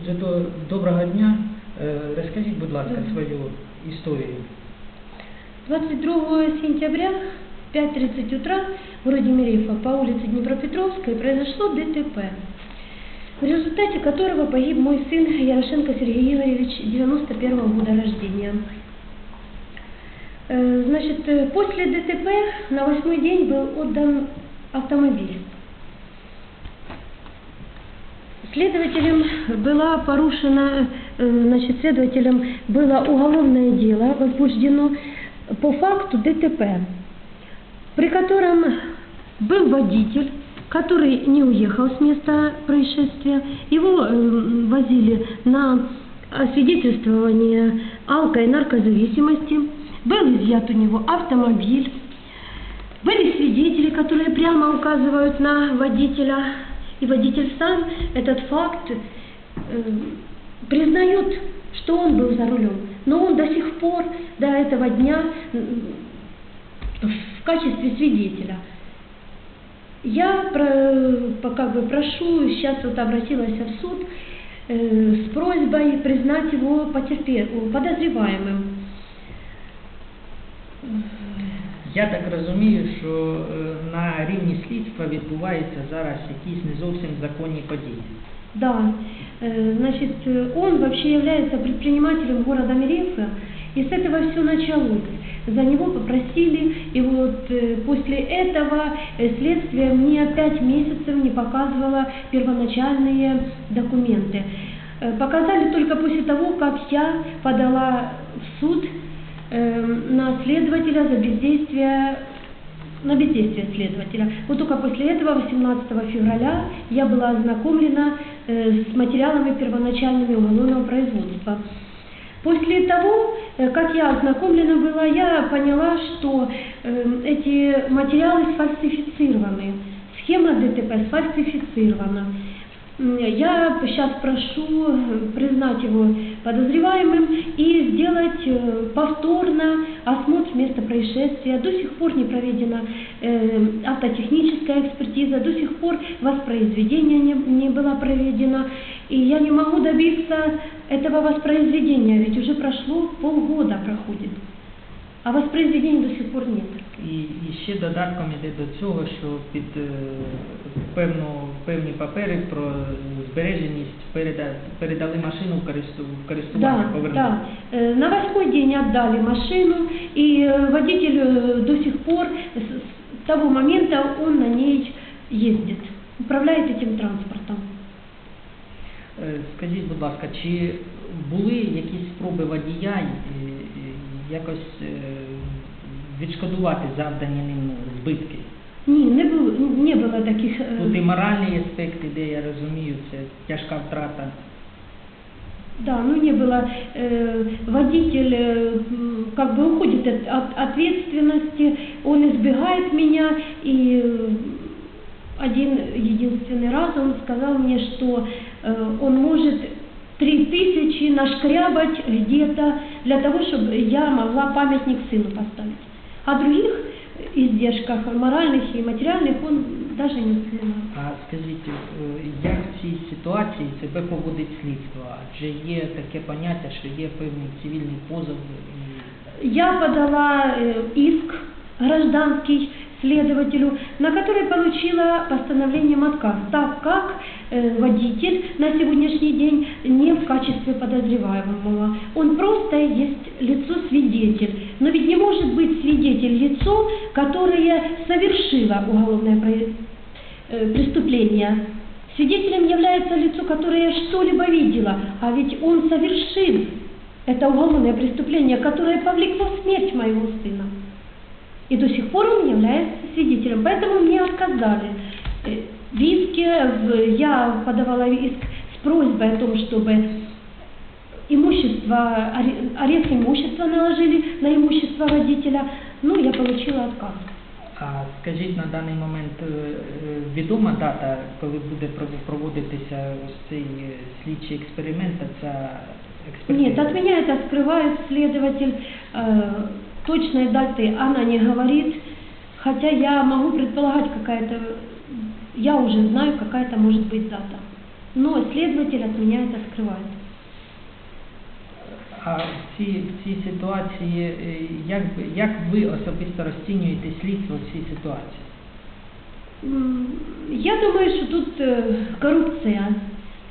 Отже, до доброго дня. Е, Розкажіть, будь ласка, Доброго. свою історію. 22 сентября в 5.30 утра в городе Мерефа по улице Днепропетровской произошло ДТП, в результате которого погиб мой сын Ярошенко Сергей Игоревич, 91 года рождения. Э, Значит, э, после ДТП на восьмой день был отдан автомобиль. Следователем была порушена, э, значит, следователем было уголовное дело возбуждено по факту ДТП, при котором был водитель, который не уехал с места происшествия. Его э, возили на освидетельствование алко- и наркозависимости. Был изъят у него автомобиль. Были свидетели, которые прямо указывают на водителя, и водитель сам этот факт э, признает, что он был за рулем. Но он до сих пор, до этого дня, в качестве свидетеля. Я про- как бы прошу, сейчас вот обратилась в суд э, с просьбой признать его потерпе- подозреваемым. Я так розумію, що е, на рівні слідства відбуваються зараз якісь не зовсім законні події. Да, э, значит, э, он вообще является предпринимателем города Мерефа, и с этого все началось. За него попросили, и вот э, после этого э, следствие мне пять месяцев не показывало первоначальные документы. Э, Показали только после того, как я подала в суд э, на следователя за бездействие на бездействие следователя. Вот только после этого, 18 февраля, я была ознакомлена э, с материалами первоначальными уголовного производства. После того, э, как я ознакомлена была, я поняла, что э, эти материалы сфальсифицированы. Схема ДТП сфальсифицирована. Я сейчас прошу признать его подозреваемым и сделать э, повторно осмотр места происшествия. До сих пор не проведена э, автотехническая экспертиза, до сих пор воспроизведение не, не было проведено. И я не могу добиться этого воспроизведения, ведь уже прошло полгода проходит. А воспроизведения до сих пор нет. І, і ще додатком йде до цього, що під е, певну, певні папери про збереженість переда, передали машину в користу- в користування, Да, повернули. да. Э, На восьмой день отдали машину, и э, водитель э, до сих пор, с с того момента он на ней ездит, управляет этим транспортом. Е, Скажіть, будь ласка, чи були якісь спроби водія е, е, якось е, відшкодувати завдані ним збитки? Ні, не було, не було таких. е, Тут і моральний аспект іде, я розумію, це тяжка втрата. Да, ну не было. Э, водитель э, м, как бы уходит от, от ответственности, он избегает меня, и э, один единственный раз он сказал мне, что э, он может три тысячи нашкрябать где-то для того, чтобы я могла памятник сыну поставить. О других издержках моральных и материальных он даже не вспоминал. А скажіть, е, як в цій ситуації себе поводить слідство? Адже є таке поняття, що є певний цивільний позов. і- Я подала э, иск гражданский следователю, на который получила постановлением отказ, так как э, водитель на сегодняшний день не в качестве подозреваемого. Он просто есть лицо-свидетель. Но ведь не может быть свидетель лицо, которое совершило уголовное э, преступление. Свидетелем является лицо, которое что-либо видело, а ведь он совершил это уголовное преступление, которое повлекло смерть моего сына. И до сих пор он является свидетелем. Поэтому мне отказали Э, В иске в- я подавала иск с просьбой о том, чтобы имущество, аре- арест имущества наложили на имущество родителя. Ну, я получила отказ. А скажіть на даний момент е, е, відома дата, коли буде пров- проводитися ось цей е, слідчий експеримент, та ця експертиза? Нет, от меня это скрывает следователь. Э, точной даты она не говорит, хотя я могу предполагать какая-то, я уже знаю, какая-то может быть дата. но следователь от меня это скрывает. А в цій, в цій ситуації, е, як, ви- як ви особисто розцінюєте слідство в цій ситуації? М, Я думаю, что тут э, коррупция,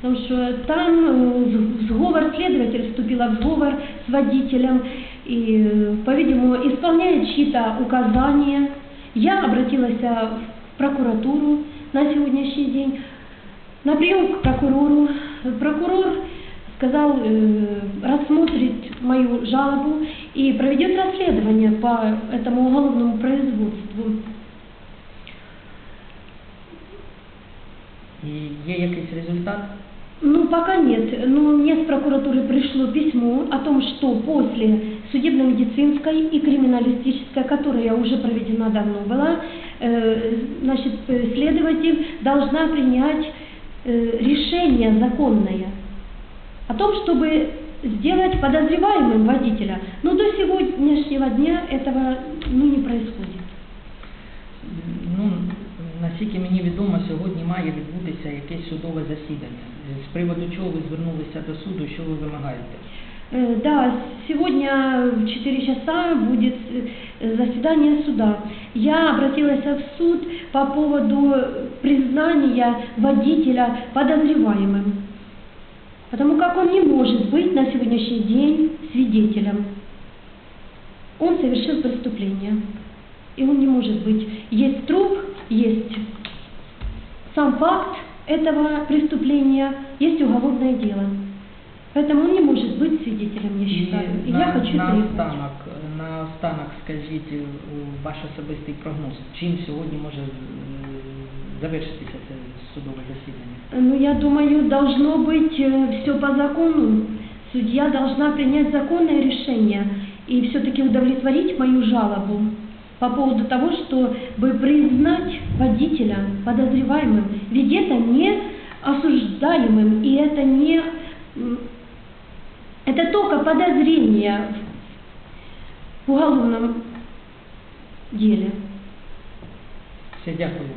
потому что там э, в сговор следователь вступила в сговор с водителем и, э, по-видимому, исполняет чьи-то указания. Я обратилась а, в прокуратуру на сегодняшний день, на прием к прокурору. Прокурор сказал, э, рассмотрит мою жалобу и проведет расследование по этому уголовному производству. І є якийсь результат? Ну, пока нет. Но мне с прокуратуры пришло письмо о том, что после судебно-медицинской и криминалистической, которая уже проведена давно была, значит, э, следователь должна принять э, решение законное о том, чтобы сделать подозреваемым водителя. Но до сегодняшнего дня этого ну, не происходит. Ну, наскільки мені відомо, сьогодні має відбутися якесь судове засідання. З приводу чого ви звернулися до суду, що ви вимагаєте? Э, Да, сегодня в 4 часа будет э, заседание суда. Я обратилась в суд по поводу признания водителя подозреваемым. Потому как он не может быть на сегодняшний день свидетелем. Он совершил преступление. И он не может быть. Есть труп, есть сам факт этого преступления, есть уголовное дело. Поэтому он не может быть свидетелем, я считаю. И на, я хочу на требовать. останок, на останок скажіть е, ваш особистий прогноз. Чим сьогодні може е, завершитися це судове засідання? Ну, я думаю, должно быть все по закону. Судья должна принять законное решение и все-таки удовлетворить мою жалобу по поводу того, чтобы признать водителя подозреваемым. Ведь это не осуждаемым, и это не... только подозрение в уголовном деле. Дякую.